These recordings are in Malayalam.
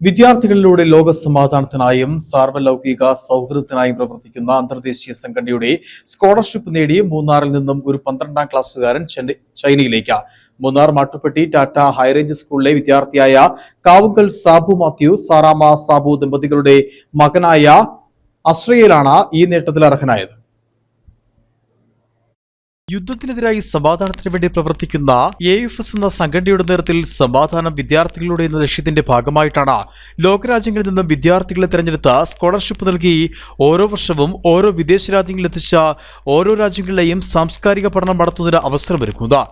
വിദ്യാർത്ഥികളിലൂടെ ലോക സമാധാനത്തിനായും സാർവലൗകിക സൗഹൃദത്തിനായും പ്രവർത്തിക്കുന്ന അന്തർദേശീയ സംഘടനയുടെ സ്കോളർഷിപ്പ് നേടി മൂന്നാറിൽ നിന്നും ഒരു പന്ത്രണ്ടാം ക്ലാസ്സുകാരൻ ചൈനയിലേക്ക്. മൂന്നാർ മാട്ടുപ്പെട്ടി ടാറ്റ ഹൈറേഞ്ച് സ്കൂളിലെ വിദ്യാർത്ഥിയായ കാവുങ്കൽ സാബു മാത്യു സാറാമ സാബു ദമ്പതികളുടെ മകനായ അശ്രയിലാണ് ഈ നേട്ടത്തിൽ അർഹനായത്. യുദ്ധത്തിനെതിരായി സമാധാനത്തിന് വേണ്ടി പ്രവർത്തിക്കുന്ന എ എഫ് എസ് എന്ന സംഘടനയുടെ നേതൃത്വത്തിൽ സമാധാനം വിദ്യാർത്ഥികളുടെ എന്ന ലക്ഷ്യത്തിന്റെ ഭാഗമായിട്ടാണ് ലോകരാജ്യങ്ങളിൽ നിന്നും വിദ്യാർത്ഥികളെ തെരഞ്ഞെടുത്ത് സ്കോളർഷിപ്പ് നൽകി ഓരോ വർഷവും ഓരോ വിദേശ രാജ്യങ്ങളിൽ എത്തിച്ച ഓരോ രാജ്യങ്ങളിലെയും സാംസ്കാരിക പഠനം നടത്തുന്നതിന് അവസരമൊരുക്കുന്നത്.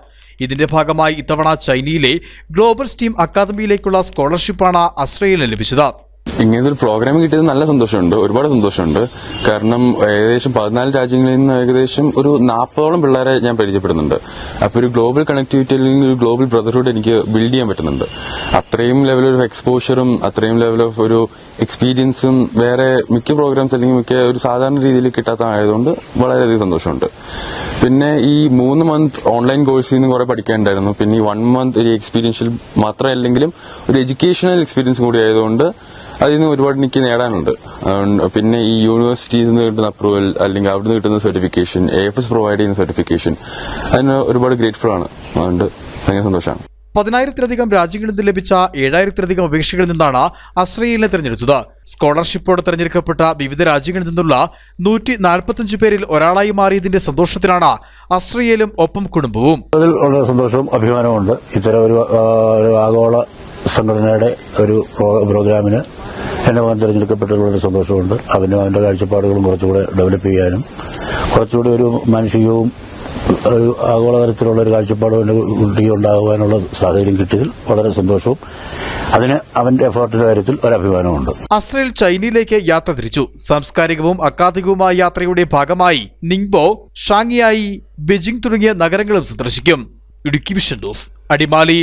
ഇതിന്റെ ഭാഗമായി ഇത്തവണ ചൈനയിലെ ഗ്ലോബൽ സ്റ്റീം അക്കാദമിയിലേക്കുള്ള സ്കോളർഷിപ്പാണ് അശ്രയിന് ലഭിച്ചത്. ഇങ്ങനത്തെ ഒരു പ്രോഗ്രാം കിട്ടിയത് നല്ല സന്തോഷമുണ്ട് ഒരുപാട് സന്തോഷമുണ്ട്. കാരണം ഏകദേശം പതിനാല് രാജ്യങ്ങളിൽ നിന്ന് ഏകദേശം ഒരു നാൽപ്പതോളം പിള്ളേരെ ഞാൻ പരിചയപ്പെടുന്നുണ്ട്. അപ്പൊ ഒരു ഗ്ലോബൽ കണക്ടിവിറ്റി അല്ലെങ്കിൽ ഒരു ഗ്ലോബൽ ബ്രദർഹുഡ് എനിക്ക് ബിൽഡ് ചെയ്യാൻ പറ്റുന്നുണ്ട്. അത്രയും ലെവൽ ഓഫ് എക്സ്പോഷറും അത്രയും ലെവൽ ഓഫ് ഒരു എക്സ്പീരിയൻസും വേറെ മിക്ക പ്രോഗ്രാംസ് അല്ലെങ്കിൽ മിക്ക ഒരു സാധാരണ രീതിയിൽ കിട്ടാത്ത ആയതുകൊണ്ട് വളരെയധികം സന്തോഷമുണ്ട്. പിന്നെ ഈ മൂന്ന് മന്ത് ഓൺലൈൻ കോഴ്സിൽ നിന്ന് കുറെ പഠിക്കാനുണ്ടായിരുന്നു. പിന്നെ ഈ വൺ മന്ത് ഒരു എക്സ്പീരിയൻഷ്യൽ മാത്രമല്ലെങ്കിലും ഒരു എഡ്യൂക്കേഷണൽ എക്സ്പീരിയൻസ് കൂടി ആയതുകൊണ്ട് അതിൽ നിന്ന് ഒരുപാട് എനിക്ക് നേടാനുണ്ട്. പിന്നെ ഈ യൂണിവേഴ്സിറ്റിയിൽ നിന്ന് കിട്ടുന്ന അപ്രൂവൽ അല്ലെങ്കിൽ അവിടെ നിന്ന് കിട്ടുന്ന certification A F S provide ചെയ്യുന്ന സർട്ടിഫിക്കേഷൻ അതിന് ഒരുപാട് ഗ്രേറ്റ്ഫുൾ ആണ്. അതുകൊണ്ട് ഭയങ്കര സന്തോഷമാണ് പതിനായിരത്തിലധികം രാജ്യങ്ങളിൽ നിന്ന് ലഭിച്ച ഏഴായിരത്തിലധികം അപേക്ഷകളിൽ നിന്നാണ് അശ്രയിലിനെ തെരഞ്ഞെടുത്തത്. സ്കോളർഷിപ്പോടെ തെരഞ്ഞെടുക്കപ്പെട്ട വിവിധ രാജ്യങ്ങളിൽ നിന്നുള്ള നൂറ്റി നാൽപ്പത്തഞ്ച് പേരിൽ ഒരാളായി മാറിയതിന്റെ സന്തോഷത്തിലാണ് അസ്രയേലും ഒപ്പം കുടുംബവും. അതിൽ വളരെ സന്തോഷവും അഭിമാനമുണ്ട് ഇത്തരം ഒരു ആഗോള സംഘടനയുടെ ഒരു പ്രോ- പ്രോഗ്രാമിന് എന്റെ മകൻ തിരഞ്ഞെടുക്കപ്പെട്ടതിൽ വളരെ സന്തോഷമുണ്ട്. അവനും അവന്റെ കാഴ്ചപ്പാടുകളും കുറച്ചുകൂടെ ഡെവലപ്പ് ചെയ്യാനും കുറച്ചുകൂടി ഒരു മാനുഷികവും ഒരു ആഗോളതലത്തിലുള്ള ഒരു കാഴ്ചപ്പാടും എന്റെ കുട്ടിക്ക് ഉണ്ടാകുവാനുള്ള സാഹചര്യം കിട്ടിയതിൽ വളരെ സന്തോഷവും. അതിന് അവന്റെ എഫേർട്ടിന്റെ കാര്യത്തിൽ ഒരു അഭിമാനമുണ്ട് അസ്രയേൽ ചൈനയിലേക്ക് യാത്ര തിരിച്ചു. സാംസ്കാരികവും അക്കാദമികവുമായ യാത്രയുടെ ഭാഗമായി നിങ്ബോ ഷാങ്ങിയായി ബെജിംഗ് തുടങ്ങിയ നഗരങ്ങളും സന്ദർശിക്കും. Idukki vision news Adimali.